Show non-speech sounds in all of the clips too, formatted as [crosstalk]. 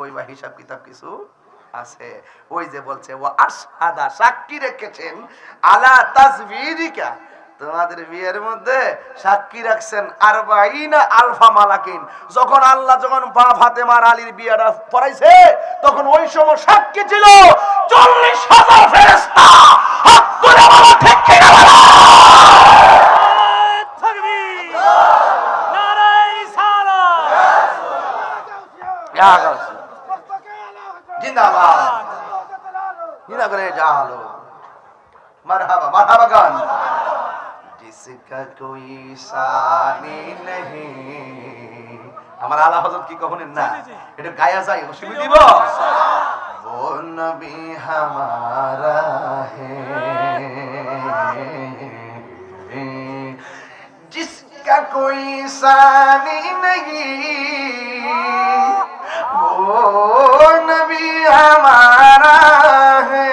কইবা হিসাব কিতাব কিছু আছে। ওই যে বলছে, ও আশাদা সাক্ষী রেখেছেন আলা তাজবিরিকা। তোমাদের বিয়ের মধ্যে সাক্ষী রাখছেন আর আলফা মালাকিন। যখন আল্লাহ যখন বা ফাতেমার আলীর বিয়েটা পড়াইছে, তখন ওই সময় সাক্ষী ছিল চল্লিশ হাজার ফেরেস্তা হাত তুলে বলো ঠিক কিনা বলো? তাকবীর নারায়ে রিসালাত ইয়া গাছ। জিন্দাবাদ জিন্দা করে যা হলো মারহাবা মারহাবা গান जिसका कोई सानी नहीं আমার আলা হযরত কি কখনো না এটা গায়া যায় অসুবিধা দিব वो नबी हमारा है जिसका कोई सानी नहीं वो नबी हमारा है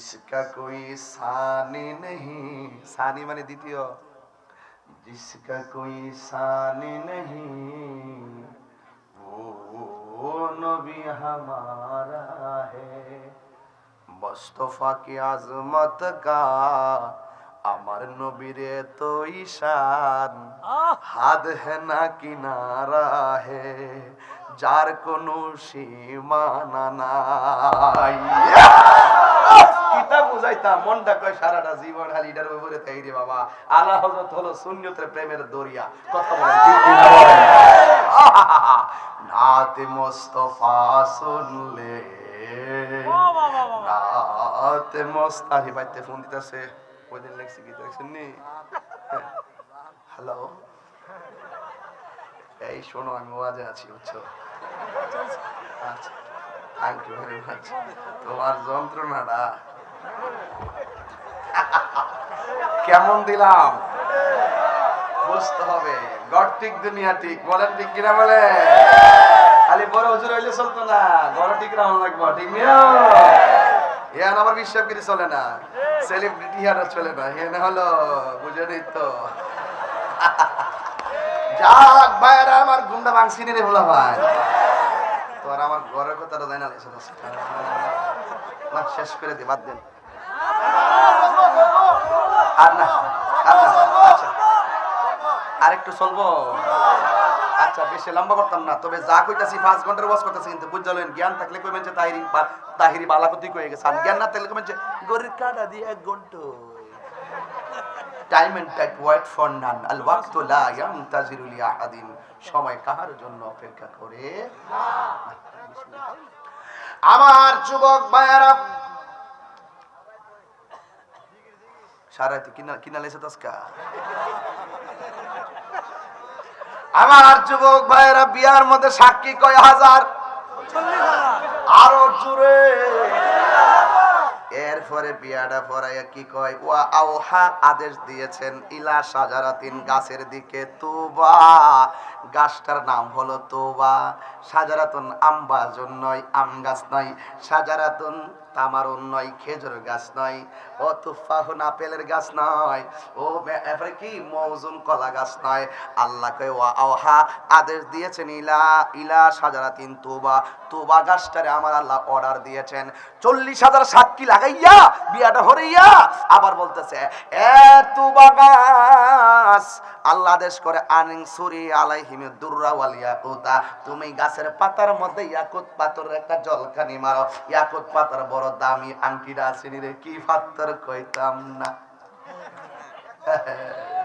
जिसका कोई सानी नहीं सानी মানে দ্বিতীয় जिसका कोई सानी नहीं वो नबी हमारा है मुस्तफा की आजमत का আমার নবীর তো ঈশান আহ হাদ হে না কিনারা হে যার কোনো সীমানা নাই কিতাব বুঝাইতাম, মনটা কয়, সারাটা জীবন এটার উপরে তাই বাবা। আলা হযরত হলো শূন্যতের প্রেমের দরিয়া। কথা বলেন, ঠিক বলেন। [laughs] নাতে মুস্তফা শুনলে। নাতে বাইতে ফোন দিতেছে। ওই দিন লেখছি কি দেখছেন হ্যালো? এই শোনো, আমি ওয়াজে আছি, বুঝছ? আচ্ছা থ্যাংক ইউ ভেরি মাচ তোমার যন্ত্রণাটা কেমন দিলাম? বুঝতে হবে। গড ঠিক দুনিয়া ঠিক। বলেন ঠিক কিনা বলে? খালি বড় হুজুর হইলে চলতো না। বড় ঠিক রাখুন লাগবো। ঠিক ইয়ান আমার বিশ্বাস করে চলে না। সেলিব্রিটি ইয়ারা চলে না। এখানে হলো বুঝেনি তো। যাক ভাইরা আমার গুন্ডা ভাঙছিনি রে বলা ভাই। তোর আমার ঘরের কথাটা জানা লাগছে না শেষ করে দে, বাদ দেন। আর না আর না আচ্ছা। একটু চলবো? আচ্ছা বেশি লম্বা করতাম না, তবে যা কইতাছি পাঁচ ঘণ্টার ওয়াজ করতেছি, কিন্তু বুঝলেন, জ্ঞান থাকলে কইবেন যে তাহিরি তাহিরি বালাকতি কয়ে গেছে, আর জ্ঞান না থাকলে কইবেন যে গরির কাটা দিয়ে এক ঘণ্টা। Time and tide wait for none আল ওয়াক্তু লা ইয়ানতাজিরু লি আহাদিন সময় কাহার জন্য অপেক্ষা করে? আমার যুবক ভাইয়ারা। সারাইতে কিনা কিনা লেছে দশকা আমার যুবক ভাইয়েরা, বিয়ার মধ্যে সাক্ষী কয় হাজার? আরও জুড়ে এরপরে বিয়াটা পরাইয়া কি কয়? ওয়া আওহা আদেশ দিয়েছেন, ইলা সাজারাতিন গাছের দিকে তোবা। গাছটার নাম হলো তোবা। সাজারাতুন আম্বাজন নয় আম গাছ নয়। সাজারাতুন তামারুন নয় খেজুর গাছ নয় ও তুফাহুন আপেলের গাছ নয়, ও এরপরে কি? মৌজুন কলা গাছ নয়। আল্লাহ কয় আওহা, আদেশ দিয়েছেন, ইলা ইলা সাজারাতিন তোবা তোবা গাছটারে আমার আল্লাহ অর্ডার দিয়েছেন। চল্লিশ হাজার সাক্ষী লাগাইয়া, বিয়াটা হরিয়া আবার বলতেছে, এ তুবা গাছ, আল্লাহ আদেশ করে, আনিং সুরি আলাইহিমে দুর্রা ওয়াল ইয়াকুতা, তুমি গাছের পাতার মধ্যে ইয়াকুত পাথরের একটা জলখানি মারো, ইয়াকুত পাতার বড় দামি আংটিটা আসেনি রে, কি পাথর কইতাম না।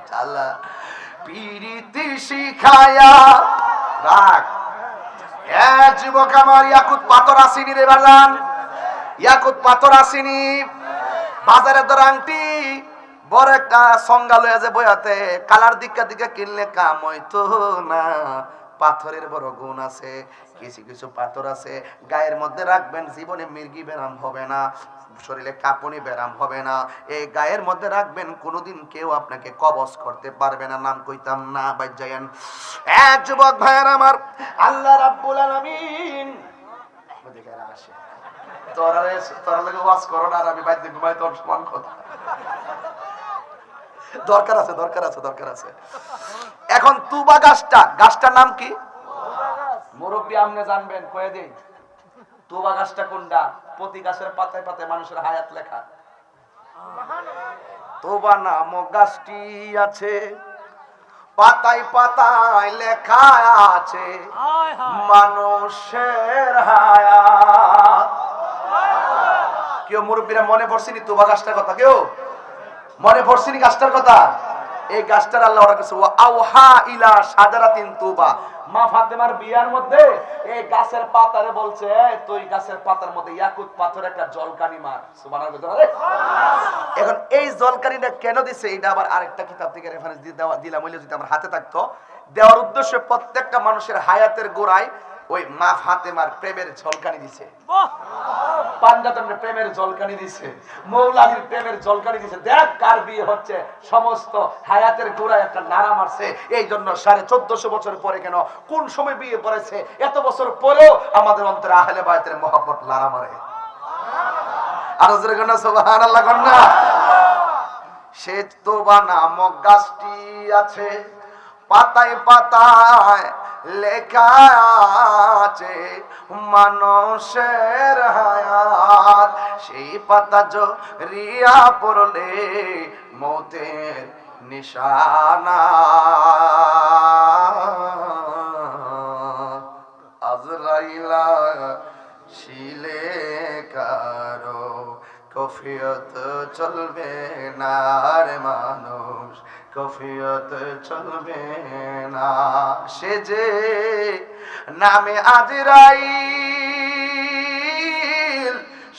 চালা পিরিতি শিখায়া রাখ এ যুবক আমার, ইয়াকুত পাথর আসেনি রে বাজান। ইয়াকুত পাথর আসেনি। বাজারে ধর আংটি, বড় একটা সংজ্ঞা লয়ে যে বইয়াতে, কালার দিকা দিকে কিনলে কাম হইতো না। পাথরের বড় গুণ আছে, কিছু কিছু পাথর আছে, গায়ের মধ্যে রাখবেন, জীবনে মির্গি ব্যারাম হবে না, শরীরে কাঁপুনি ব্যারাম হবে না, এই গায়ের মধ্যে রাখবেন, কোনোদিন কেউ আপনাকে কবজ করতে পারবে না, নাম কইতাম না বাইজায়েন এক যুবক ভাইয়ের আমার, আল্লাহ রাব্বুল আলামিন আসে। তোরা তোরা লাগে ওয়াজ করো না আর আমি বাইরে ঘুমাই, তোর সমান কথা। দরকার আছে দরকার আছে দরকার আছে। এখন তুবা গাছটা গাছটার নাম কি? মুরব্বী আপনি জানবেন কয়ে দেই তুবা গাছটা কোনটা? প্রতি গাছের পাতায় পাতায় মানুষের হায়াত লেখা। তোবা নামক গাছটি আছে পাতায় পাতায় লেখা আছে মানুষের হায়াত। কেউ মুরব্বীরা মনে পড়ছিনি তোবা গাছটার কথা? কেউ? মনে পড়ছিনি গাছটার কথা? এই গাছটার আল্লাহ ওরা কাছে আওহা ইলা তুবা। মা ফাতেমার বিয়ার মধ্যে এই গাছের পাতারে বলছে তুই গাছের পাতার মধ্যে ইয়াকুত পাথর একটা জলকানি মার। এখন এই জলকানিটা কেন দিছে? এটা আবার আরেকটা কিতাব থেকে রেফারেন্স দিয়ে দেওয়া দিলাম, হইলে যদি আমার হাতে থাকতো। দেওয়ার উদ্দেশ্য প্রত্যেকটা মানুষের হায়াতের গোড়ায় ওই মা ফাতেমার প্রেমের ঝলকানি দিছে। বাহ! পাঞ্জাতনের প্রেমের জলকানি দিছে মৌলাদির প্রেমের জলকানি দিছে। দেখ কার বিয়ে হচ্ছে। সমস্ত হায়াতের গোড়ায় একটা নারা মারছে। এই জন্য সাড়ে চোদ্দশো বছর পরে কেন, কোন সময় বিয়ে পড়েছে? এত বছর পরেও আমাদের অন্তরে আহলে বায়তের মহব্বত লারা মারে। আরও সোবাহান আল্লাহ কন্যা সে তোবা নামক গাছটি আছে। পাতায় পাতায় লেখা আছে, মানুষের হায়াত। সেই পাতা রিয়া পড়লে মৌতের নিশানা। আজরাইলা শিলে কারও কফিয়ত চলবে না রে মানুষ কফিয়ত চলবে না। সে যে নামে আজরাইল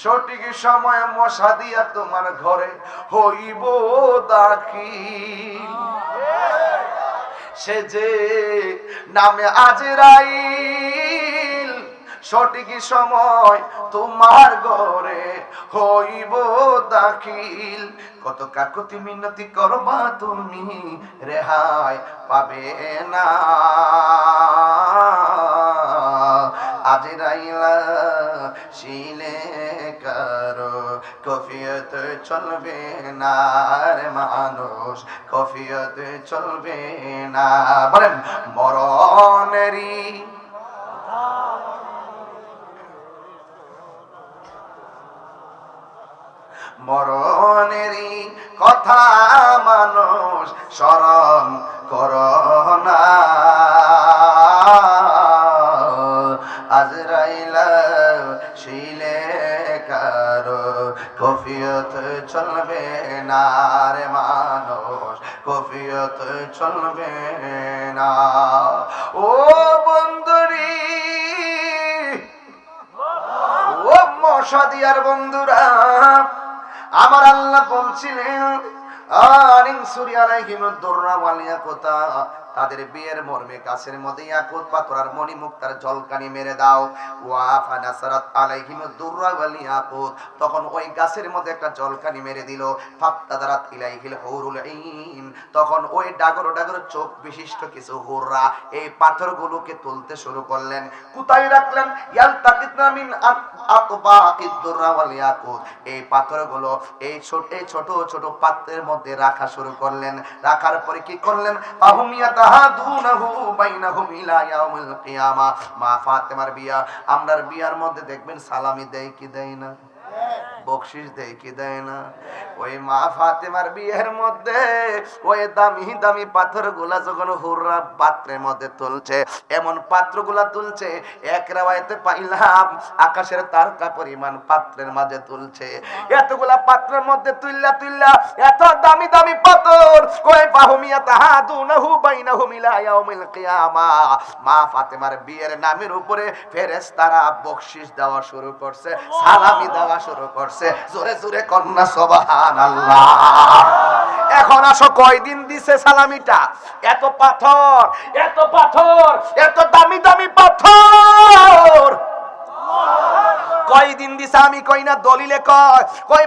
সঠিক সময় মশা দিয়া তোমার ঘরে হইব দাকি সে যে নামে আজরাইল সঠিক সময় তোমার ঘরে হইব দাখিল। কত কাকুতি মিনতি করবা তুমি, রেহাই পাবে না। আজরাইলা শিলে কারও কফিয়ত চলবে না মানুষ কফিয়ত চলবে না। বলেন, মরণেরই মরণেরই কথা মানুষ স্মরণ করোনা আজরাইলা শিলে কারও কফিয়ত চলবে না রে মানুষ, কফিয়ত চলবে না। ও বন্ধুরি, ও মশা দিয়ার বন্ধুরা আমার আল্লাহ বলছিলেন আরিং সুরিয়া আলাইহিম দুররা ওয়ালিয়া ইয়াকুতা। তাদের বিয়ের মর্মে গাছের মধ্যে ইয়াকুত আর মণি মুক্তার জলকানি মেরে দাও। ওয়া ফানাসারাত আলাইহিম ইয়াকুত তখন ওই গাছের মধ্যে একটা জলকানি মেরে দিল। ফাত্তাদারাত ইলাইহিল হুরুল তখন ওই ডাগর ডাগর চোখ বিশিষ্ট কিছু হুররা এই পাথরগুলোকে তুলতে শুরু করলেন। কোথায় রাখলেন? ইয়ালতাকিতনা মিন আতবাকিদ ইয়াকুত এই পাথরগুলো এই ছোট এই ছোট ছোট পাত্রের মধ্যে রাখা শুরু করলেন। রাখার পরে কি করলেন? আহুম ইয়াতাহাদুনাহু বাইনাহুম ইলা ইয়াউমিল কিয়ামা। মা ফাতেমার বিয়া, আমরার বিয়ার মধ্যে দেখবেন সালামি দেয় কি দেয় না? বকশিস দেয়, কি দেয় না? ওই মা ফাতেমার বিয়ের মধ্যে ওই দামি দামি পাথরগুলা যখন হুররা পাত্রের মধ্যে তুলছে, এমন পাত্রগুলা তুলছে, এক রেওয়ায়তে পাইলাম, আকাশের তারকা পরিমাণ পাত্রের মাঝে তুলছে। এতগুলা পাত্রের মধ্যে তুললা তুললা এত দামি দামি পাথর ওই বাহুমিয়া তাহাদুনাহু বাইনাহুম ইলা ইয়াউমিল কিয়ামা। মা ফাতেমার বিয়ের নামের উপরে ফেরেশতারা বকশিস দেওয়া শুরু করছে, সালামি দেওয়া শুরু করছে। জোরে জোরে কন্যা, সুবহানাল্লাহ। এখন আসো, কয়দিন দিছে সালামিটা? এত পাথর এত পাথর, এত দামি দামি পাথর। কয়দিন দিছে আমি কই না, দলিলে কয় কয়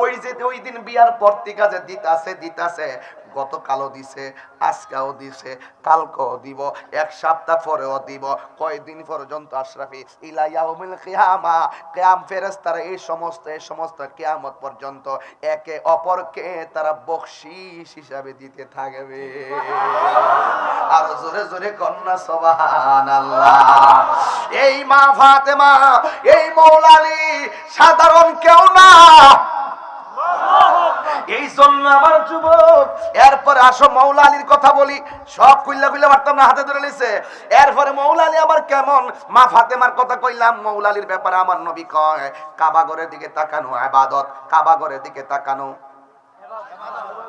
ওই যে ওই দিন বিয়ার পর থেকে যে দিতাছে দিতাছে গতকালও দিছে, আজকেও দিছে, কালকেও দিব, এক সপ্তাহ পরেও দিব, কয়দিন পর্যন্ত আশরাফি? ইলা ইয়াউমিল কিয়ামা, কিয়াম ফেরেশতারা এই সমস্ত এই সমস্ত কিয়ামত পর্যন্ত একে অপরকে তারা বকশিস হিসাবে দিতে থাকবে। আর জোরে জোরে কন্যা সবাহান এই মা ফাতেমা, এই মৌলালি, সাধারণ কেউ না। এই জন্য আমার যুবক, এরপরে আসো মৌলা আলীর কথা বলি। সব কইলা কইলা পারতাম না হাতে ধরে লিছে এরপরে মৌলা আলী আমার কেমন? মা ফাতেমার কথা কইলাম, মৌলা আলীর ব্যাপারে আমার নবী কয় কাবাগরের দিকে তাকানো, আবাদত কাবাগরের দিকে তাকানো।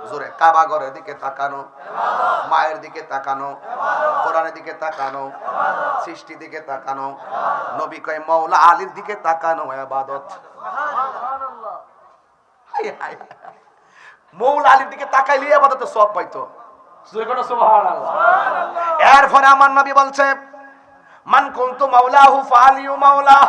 জোরে কাবাগরের দিকে তাকানো। মায়ের দিকে তাকানো। কোরআনের দিকে তাকানো। সৃষ্টি দিকে তাকানো। নবী কয়, মৌলা আলীর দিকে তাকানো, আবাদত। মৌলা আলীর দিকে তাকাইলে আপাতত সব পাইতো। কোনো এরপরে আমার নবী বলছে মান কুনতু মাওলাহু ফালিউ মাওলা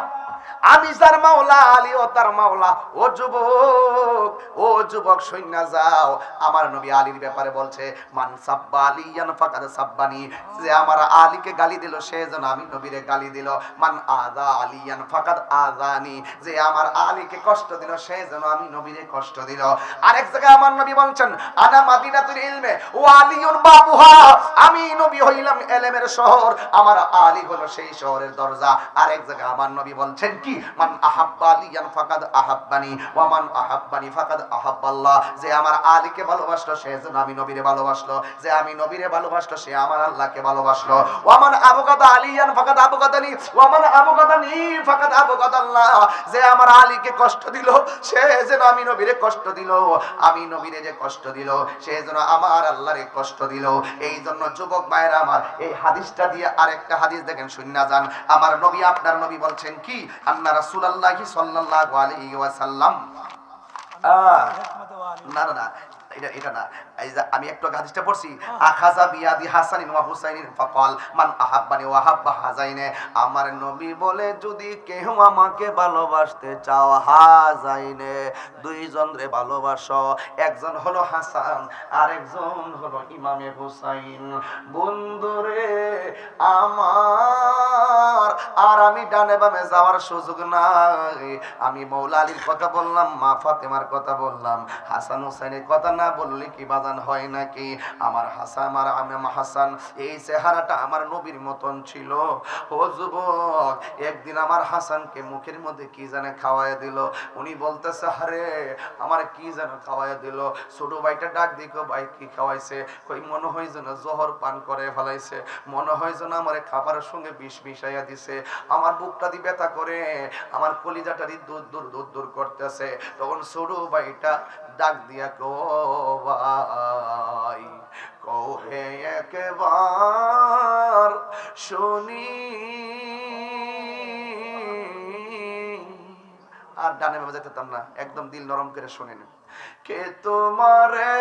আমি যার মাওলা, আলী ও তার মাওলা। ও যুবক ও যুবক, সৈন্য যাও। আমার নবী আলীর ব্যাপারে বলছে, মান সাব্বা আলিয়ান ফাকাদ সাব্বানি। যে আমার আলীকে গালি দিল, সে যেন আমি নবীরে গালি দিল। মান আদা আলিয়ান ফাকাদ আদানি। যে আমার আলীকে কষ্ট দিল, সে যেন আমি নবীরে কষ্ট দিল। আরেক জায়গায় আমার নবী বলছেন, আনা মাদিনাতুল ইলমে, ও আলিয়ুন বাবুহা। আমি নবী হইলাম এলেমের শহর, আমার আলী হলো সেই শহরের দরজা। আরেক জায়গায় আমার নবী বলছেন কি? মান আহাব্বা আলিয়ান ফাকাদ আহাব্বানি ওয়া মান আহাব্বানি ফাকাদ আহাব্বাল্লাহ। যে আমার আলীকে ভালোবাসলো, সে যেন আমি নবীরে ভালোবাসলো। যে আমি নবীরে ভালোবাসলো, সে আমার আল্লাহকে ভালোবাসলো। ওয়া মান আবগাদা আলিয়ান ফাকাদ আবগাদানি, ওয়া মান আবগাদানি ফাকাদ আবগাদাল্লাহ। যে আমার আলীকে কষ্ট দিল, সে যেন আমি নবীরে কষ্ট দিল। আমি নবীরে যে কষ্ট দিল, সে যেন আমার আল্লাহরে কষ্ট দিল। এই জন্য যুবক ভাইয়েরা আমার, এই হাদিসটা দিয়ে আরেকটা হাদিস দেখেন, শূন্য যান। আমার নবী, আপনার নবী বলছেন কি? আন্না রাসূলুল্লাহি সাল্লাল্লাহু আলাইহি ওয়াসাল্লাম। না না। এটা এটা না। আমি একটু হাদিসটা পড়ছি আখাজা বিয়াদি ফাকাল, মান আহাব্বানি ওয়া হাজাইনে আমার নবী বলে, যদি কেউ আমাকে ভালোবাসতে চাও হাজাইনে দুইজন রে ভালোবাসো, একজন হলো হাসান আর একজন হলো ইমামে হুসাইন। বন্ধুরে আমার, আর আমি ডানে বামে যাওয়ার সুযোগ নাই। আমি মৌলা আলীর কথা বললাম, মা ফাতেমার কথা বললাম, হাসান হুসাইনের কথা না বললে কি বাজান হয় নাকি? আমার হাসান, আমার আমি হাসান, এই চেহারাটা আমার নবীর মতন ছিল। ও যুবক, একদিন আমার হাসানকে মুখের মধ্যে কি জানে খাওয়াই দিল। উনি বলতেছে, আরে, আমার কি যেন খাওয়াই দিল? ছোট ভাইটা ডাক দিকো ভাই, কি খাওয়াইছে? কই, মনে হয় যেন জহর পান করে ফেলাইছে। মনে হয় যেন আমার খাবারের সঙ্গে বিষ মিশাইয়া দিছে। আমার বুকটা দি ব্যথা করে, আমার কলিজাটারি দূর দূর দূর দূর করতেছে। তখন ছোট ভাইটা ডাক দিয়া কো ভাই, কহে একবার শুনি। আর ডানে বামে যেতাম না, একদম দিল নরম করে শুনেন কে তোমারে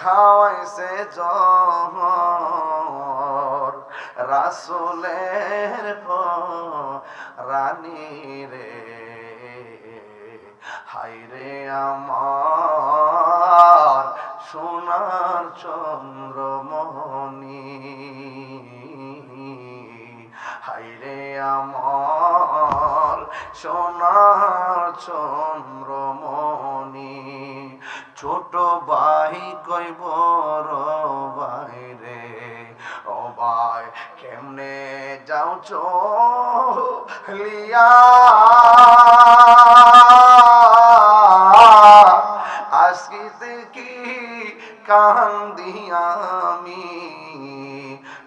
খাওয়াইছে জহর রাসুলের রানী রে। হাই রে আমার সোনার চন্দ্রমণি। হাই রে আমার সোনার চন্দ্রমণি। ছোট ভাই কই বড় ভাই রে? ও ভাই, কেমনে যাও চলিয়া কান্দি আমি।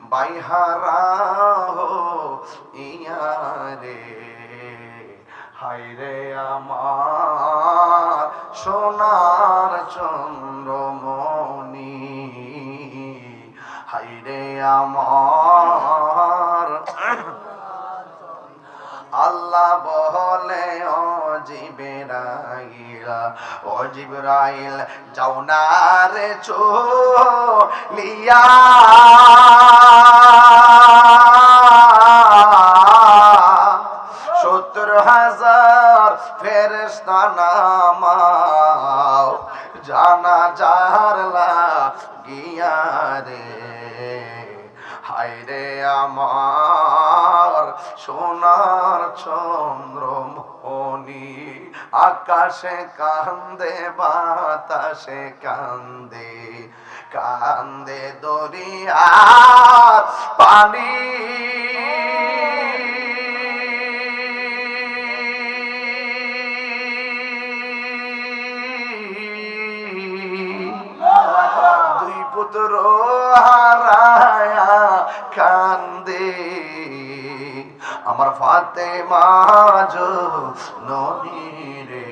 বাইহারা হো ইয়ারে হাইরে আমার জিবরাইল যাও না রে লিয়া সত্তর হাজার ফেরেস্তা নামাও জানা যার গিয়া রে। হায় রে আমার সোনার চন্দ্রমণি। আকাশে কান্দে বাতাসে কান্দে কান্দে দরিয়ার পানি। পুত্র হারায়া কান্দে। আমার ফাতে মাজ নদী রে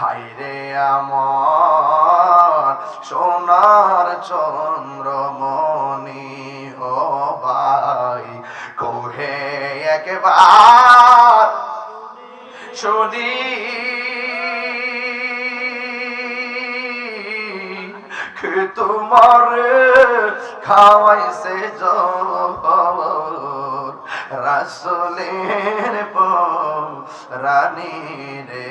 হাই রে আমার সোনার চন্দ্রমণি ও ভাই, কোহে একবার শুনি। তোমার খাওয়াইছে জহর রাসলের রানী রে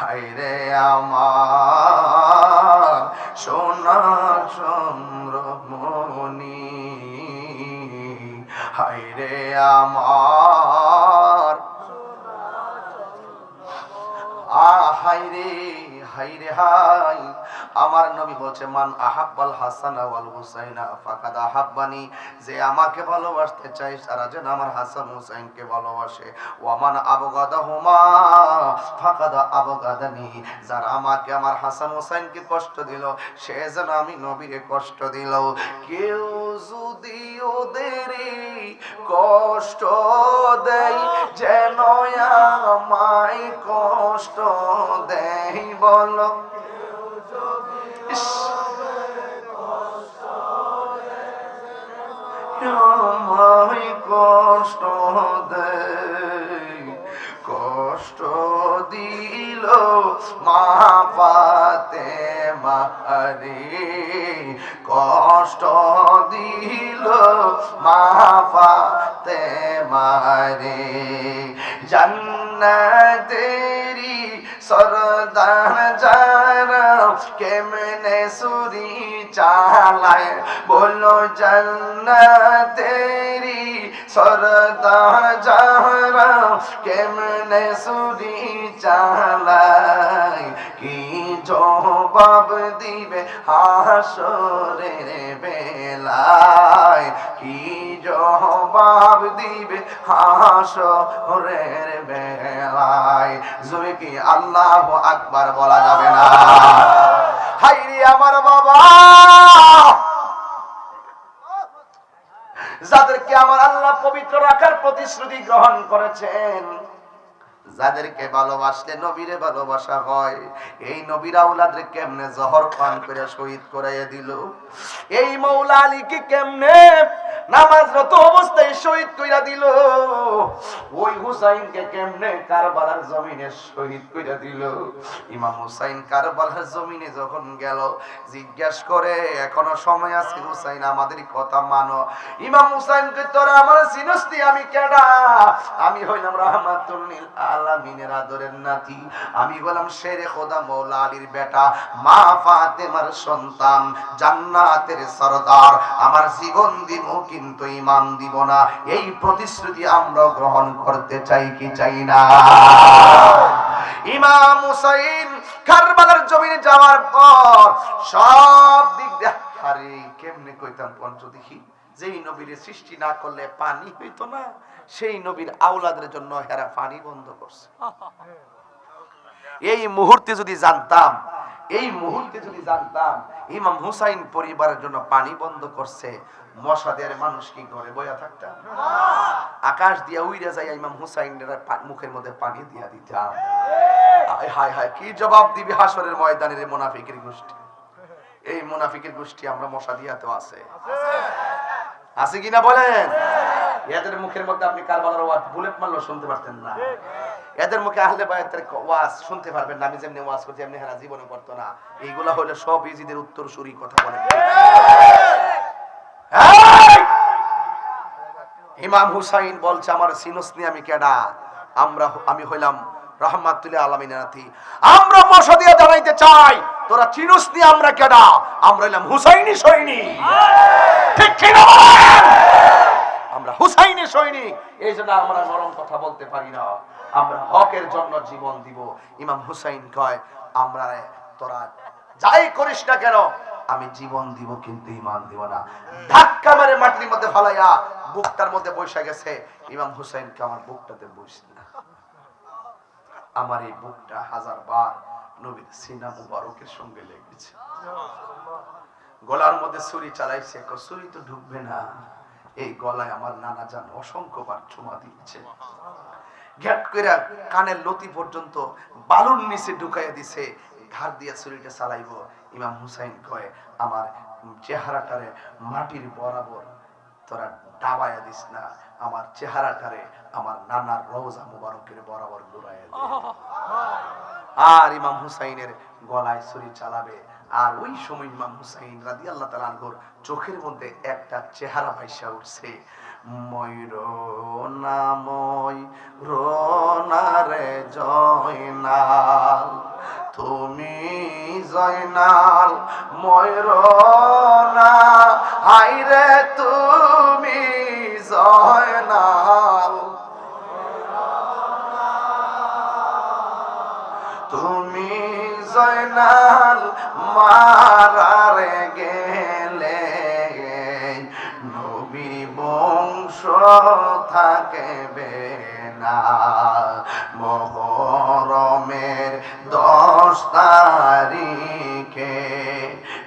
হাই রে আমার সোনা চন্দ্রমণি। হাই রে আমার হাই রে হাই রে হাই আমার নবী বলছে, মান আহাব্বাল হাসান ওয়াল হুসাইনা ফাকাদ আহাব্বানি। যে আমাকে ভালোবাসতে চাই সারা যেন আমার হাসান হুসাইনকে ভালোবাসে। ওয়ামান আবগাদাহুমা ফাকাদ আবগাদানি। যারা আমাকে, আমার হাসান হুসাইনকে কষ্ট দিল, সে যেন আমি নবীরে কষ্ট দিল। কেউ যদি ওদের কষ্ট দেয়, যেন আমায় কষ্ট দেয়, বলো। কষ্ট দেয় কষ্ট দিল মা মারে কষ্ট জান্নাতেরি সরদার কেমনে সুরি চালায় বলো জান্নাতেরি সরদার যারা কেমনে সুরি চালায়? কি জবাব দিবে হাসরের বেলায়? কি জবাব দিবে হাসরের বেলায়? জুড়ে কি আল্লাহ আকবার বলা যাবে না? হাইরি আমার বাবা! যাদেরকে আমার আল্লাহ পবিত্র রাখার প্রতিশ্রুতি গ্রহণ করেছেন। যাদেরকে ভালোবাসলে নবীরে ভালোবাসা হয়, এই নবীর আউলাদের কেমনে জহর পান করে শহীদ করাইয়া দিল? এই মৌলা আলীকে কেমনে নামাজরত অবস্থায় শহীদ কইরা দিল? ওই হুসাইনকে কেমনে কারবালার জমিনে শহীদ কইরা দিল? ইমাম হুসাইন কারবালার জমিনে যখন গেল, জিজ্ঞাস করে, এখনও সময় আছে হুসাইন, আমাদের কথা মানো। ইমাম হুসাইনকে তোরা আমার সিনস্তি, আমি কেডা? আমি হইলাম রহমাতুল্লিল আলামিনের আদরের নাতি। আমি বললাম, শেরে খোদা, মৌলা আলীর বেটা, মা ফাতেমার সন্তান, জান্নাতের সরদার। আমার জীবন দিব, কিন্তু ইমান দিব না। এই প্রতিশ্রুতি আমরা গ্রহণ করতে চাই কি চাই না? ইমাম হুসাইন কারবালার জমিনে যাওয়ার পর সব দিক দিয়ে, আরে, কেমনে কইতাম পঞ্চ দেখি। যেই নবীর সৃষ্টি না করলে পানি হইতো না। সেই নবীর আউলাদের জন্য হেরা পানি বন্ধ করছে। এই মুহূর্তে যদি জানতাম, এই মুহূর্তে যদি জানতাম, ইমাম হুসাইন পরিবারের জন্য পানি বন্ধ করছে মশাদের মানুষ কি করে বয়া থাকতাম আকাশ দিয়া উইরা যাই ইমাম হুসাইনের মুখের মধ্যে পানি দিয়া দিতাম। হায় হায় কি জবাব দিবি হাসরের ময়দানের মুনাফিকের গোষ্ঠী? এই মুনাফিকের গোষ্ঠী আমরা মশা দিয়াতে আছে। আছে কিনা বলেন? এদের মুখের মধ্যে আপনি কারবালার ওয়াজ বুলেট মারলেও শুনতে পারতেন না। এদের মুখে আহলে বায়াতের ওয়াজ শুনতে পারবেন না। আমি যেমনি ওয়াজ করছি এমনি হেরা জীবনে করতো না। এইগুলা হলে সব ইজিদের উত্তর সুরি কথা বলে! ইমাম হুসাইন বলছে আমার সিনুসনি আমি কেডা? আমরা আমি হইলাম রহমাতুল্লাহ আলমিন নাথি আমরা মশা দিয়ে জানাইতে চাই। তোরা চিনুসনি আমরা কেডা? আমরা হইলাম হুসাইনি সৈনিক ঠিক কিনা? আমরা হুসাইনি সৈনিক। এই জন্য আমরা নরম কথা বলতে পারি না। আমরা হকের জন্য জীবন দিব। ইমাম হুসাইন কয়, আমরা তোরা যাই করিস না কেন, আমি জীবন দিব কিন্তু ইমান দিব না। ধাক্কা মেরে মাটির মধ্যে ফালাইয়া বুকটার মধ্যে বসে গেছে। ইমাম হুসাইনকে আমার বুকটাতে বসে না। আমার এই বুকটা হাজার বার নবীর সিনা মুবারকের সঙ্গে লেগেছে। গলার মধ্যে ছুরি চালাইছে কো ছুরি তো ঢুকবে না। এই গলায় আমার নানা জান অসংখ্যবার চুমা দিচ্ছে ঘ্যাট করে কানের লতি পর্যন্ত বালুর নিচে ঢুকাইয়া দিছে। ঘাড় দিয়ে ছুরিটা চালাইব। ইমাম হুসাইন কয় আমার চেহারাটারে মাটির বরাবর তোরা ডাবায়া দিস না। আমার চেহারাটারে আমার নানার রওজা মুবারকের বরাবর ঘুরাইয়া আর ইমাম হুসাইনের গলায় ছুরি চালাবে। আর ওই সময় ইমাম হুসাইন রাদি আল্লাহ তালানগর চোখের মধ্যে একটা চেহারা ভাইসা উঠছে। ময়ূর নাময় রোনারে জয়নাল, তুমি জয়নাল, ময়ূর না হাইরে তুমি মারারে গেলে নবী বংশ থাকবে না। মহরমের দশ তারিখে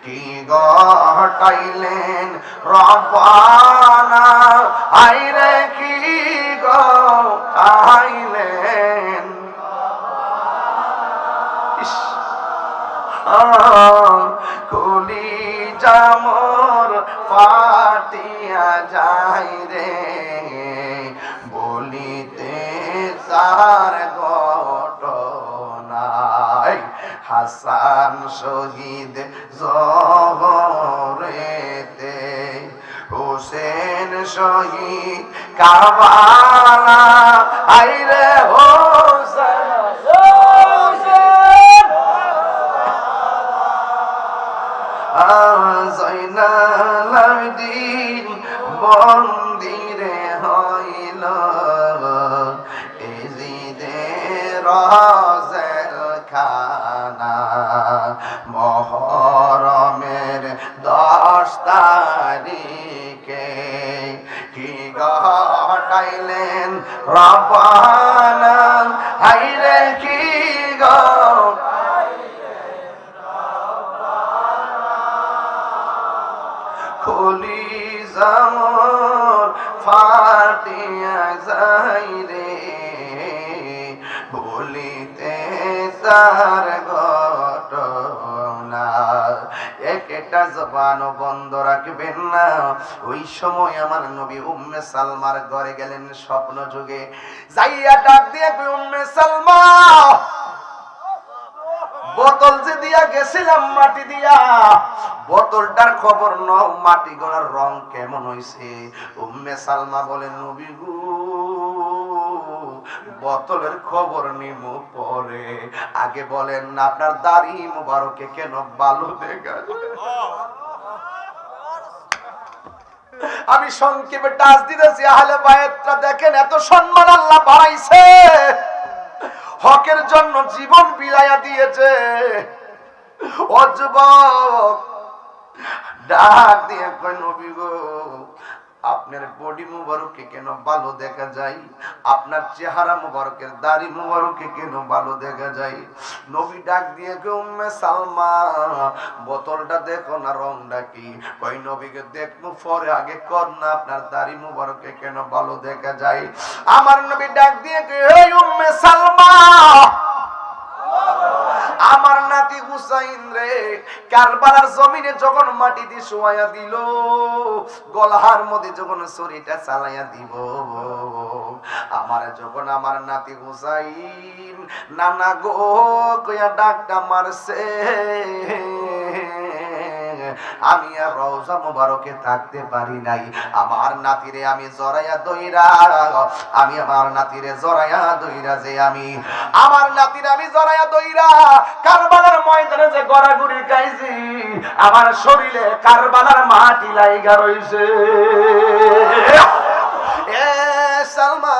কি গটাইলেন রবানা ফাটিয়া যাই রে বলিতে তার হাসান শহীদ জহরেতে হোসেন শহীদ কাবালা আইরে হোসেন আবিদিন মন্দিরে হইল। এজিদে রজের খানা মহরমের দশ তারিখে কি ঘটাইলেন রবানা জামর ফাটিয়া যাই রে। বলিতে তার ঘটনা, একটা জবানও বন্ধ রাখবেন না। ওই সময় আমার নবী উম্মে সালমার ঘরে গেলেন স্বপ্ন যুগে যাইয়া ডাক দিয়ে উম্মে সালমা বোতল যে দিয়া গেছিলাম মাটি দিয়া, বোতলটার খবর ন মাটি গলার রং কেমন হইছে? উম্মে সালমা বলেন নবী গো, বোতলের খবর নিমু পরে। আগে বলেন না আপনার দাড়ি মুবারকে কেন বালু দেখা? আমি সংক্ষেপে টাচ দিতেছি, আহলে বায়াতরা দেখেন, এত সম্মান আল্লাহ বাড়াইছে। হকের জন্য জীবন বিলাইয়া দিয়েছে। অযুবক ডাক দিয়ে কয় নবী গো আপনার বডি মুবারকে কেন ভালো দেখা যায়? আপনার চেহারা মুবারকের দাড়ি মুবারকে কেন ভালো দেখা যায়? নবী ডাক দিয়ে কে, উম্মে সালমা, বোতলটা দেখো না, রংটা কি? কই নবীকে দেখব, পরে আগে কর না, আপনার দাড়ি মুবারকে কেন ভালো দেখা যায়? আমার নবী ডাক দিয়ে কে উম্মে সালমা আমার নাতি হুসাইন রে, কারবালার জমিনে যখন মাটি দিয়ে শোয়া দিল, গলার মধ্যে যখন শরীরটা চালাইয়া দিব, আমার যখন আমার নাতি হুসাইন, নানা গো কইয়া ডাকটা মারছে। আমি আর রওজা মুবারকে থাকতে পারি নাই। আমার নাতিরে আমি জরাইয়া দইরা, আমি আমার নাতিরে জরাইয়া দইরা যে আমি। আমার নাতিরে আমি জরাইয়া দইরা, কারবালার ময়দানে যে গড়াগড়ি গাইছি, আমার শরীরে কারবালার মাটি লাইগা রইছে। এ সালমা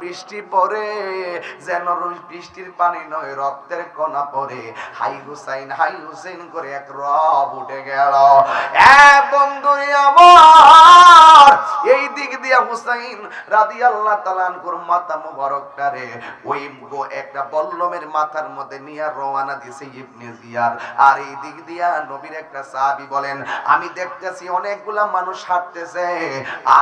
বৃষ্টি যেন বৃষ্টির পানি নয়, রক্তের কণা পড়ে। হাই হুসাইন, হাই হুসেন করে এক রব উঠে গেল। এ বন্ধু আমার, এই দিক দিয়া হুসাইন রাদি আল্লাহ তালানকুর মাথা মুবারকটারে ওই একটা বল্লমের মাথার মধ্যে নিয়ে রওয়ানা দিছে ইবনে আর এই দিক দিয়া নবীর একটা সাহাবি বলেন, আমি দেখতেছি অনেকগুলা মানুষ হাঁটতেছে,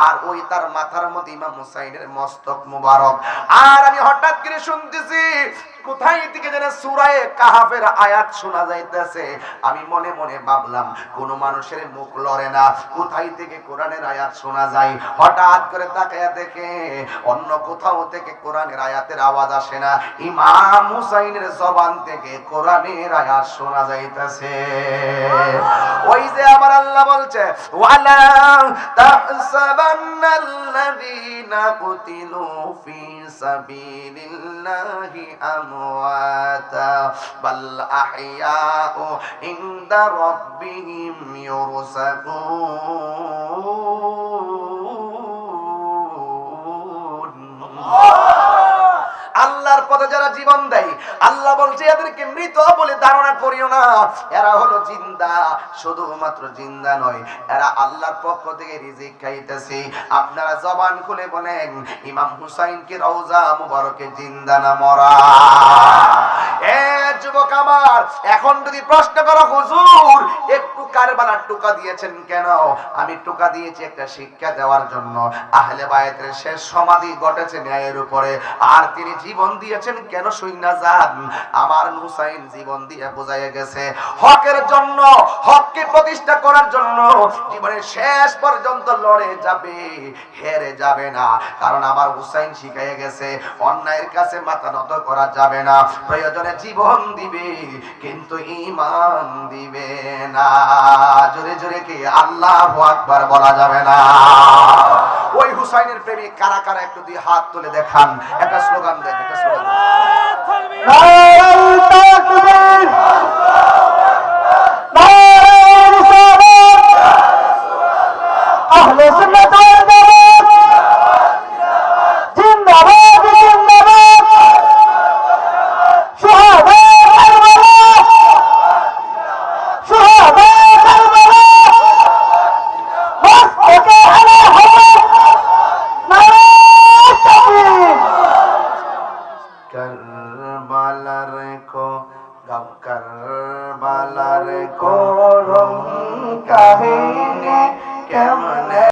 আর ওই তার মাথার মধ্যে ইমাম হুসাইনের মস্তক মুবারক। আর আমি হঠাৎ করে শুনতেছি কোথায় থেকে যেন সুরায়ে কাহাফের আয়াত শোনা যাইতেছে? আমি মনে মনে ভাবলাম, কোন মানুষের মুখ লড়ে না। কোথায় থেকে কোরআনের আয়াত শোনা যায়? হঠাৎ করে তাকায়া দেখে অন্য কোথাও থেকে কোরআনের আয়াতের আওয়াজ আসে না। ইমাম হুসাইনের জবান থেকে কোরআনের আয়াত শোনা যাইতেছে। ওই যে আমার আল্লাহ বলছে, ওয়ালা তাহসাবান্নাল্লাযীনা কুতিলু ফি সাবিলিল্লাহি أمواتا بل أحياء عند ربهم يرزقون. পথে যারা জীবন দেয়, আল্লাহ বলছে, এদেরকে মৃত বলে ধারণা করিও না। এরা হলো জিন্দা, শুধুমাত্র জিন্দা নয়, এরা আল্লাহর পক্ষ থেকে রিজিক খাইতেছে। আপনারা জবান খুলে বলেন, ইমাম হুসাইনকে রওজা মুবারকে জিন্দা না মরা? এ যুবক আমার, এখন যদি প্রশ্ন করো, হুজুর, একটু কারবালার টুকা দিয়েছেন কেন? আমি টুকা দিয়েছি একটা শিক্ষা দেওয়ার জন্য। আহলে বায়াতের শেষ সমাধি ঘটেছে ন্যায়ের উপরে। আর তিনি জীবন দিয়েছেন কেন সৈন্য যান? আমার হুসাইন জীবন দিয়ে বোঝাই গেছে, হকের জন্য, হককে প্রতিষ্ঠা করার জন্য জীবনের শেষ পর্যন্ত লড়ে যাবে, হেরে যাবে না। কারণ আমার হুসাইন শিখাই গেছে, অন্যায়ের কাছে মাথা নত করা যাবে না। প্রয়োজনে জীবন দিবে, কিন্তু ইমান দিবে না। জোরে জোরে কি আল্লাহ আকবার বলা যাবে না। ওই হুসাইনের প্রেমিক কারা কারা একটু দিয়ে হাত তুলে দেখান। একটা স্লোগান দেন, একটা স্লোগান দেন।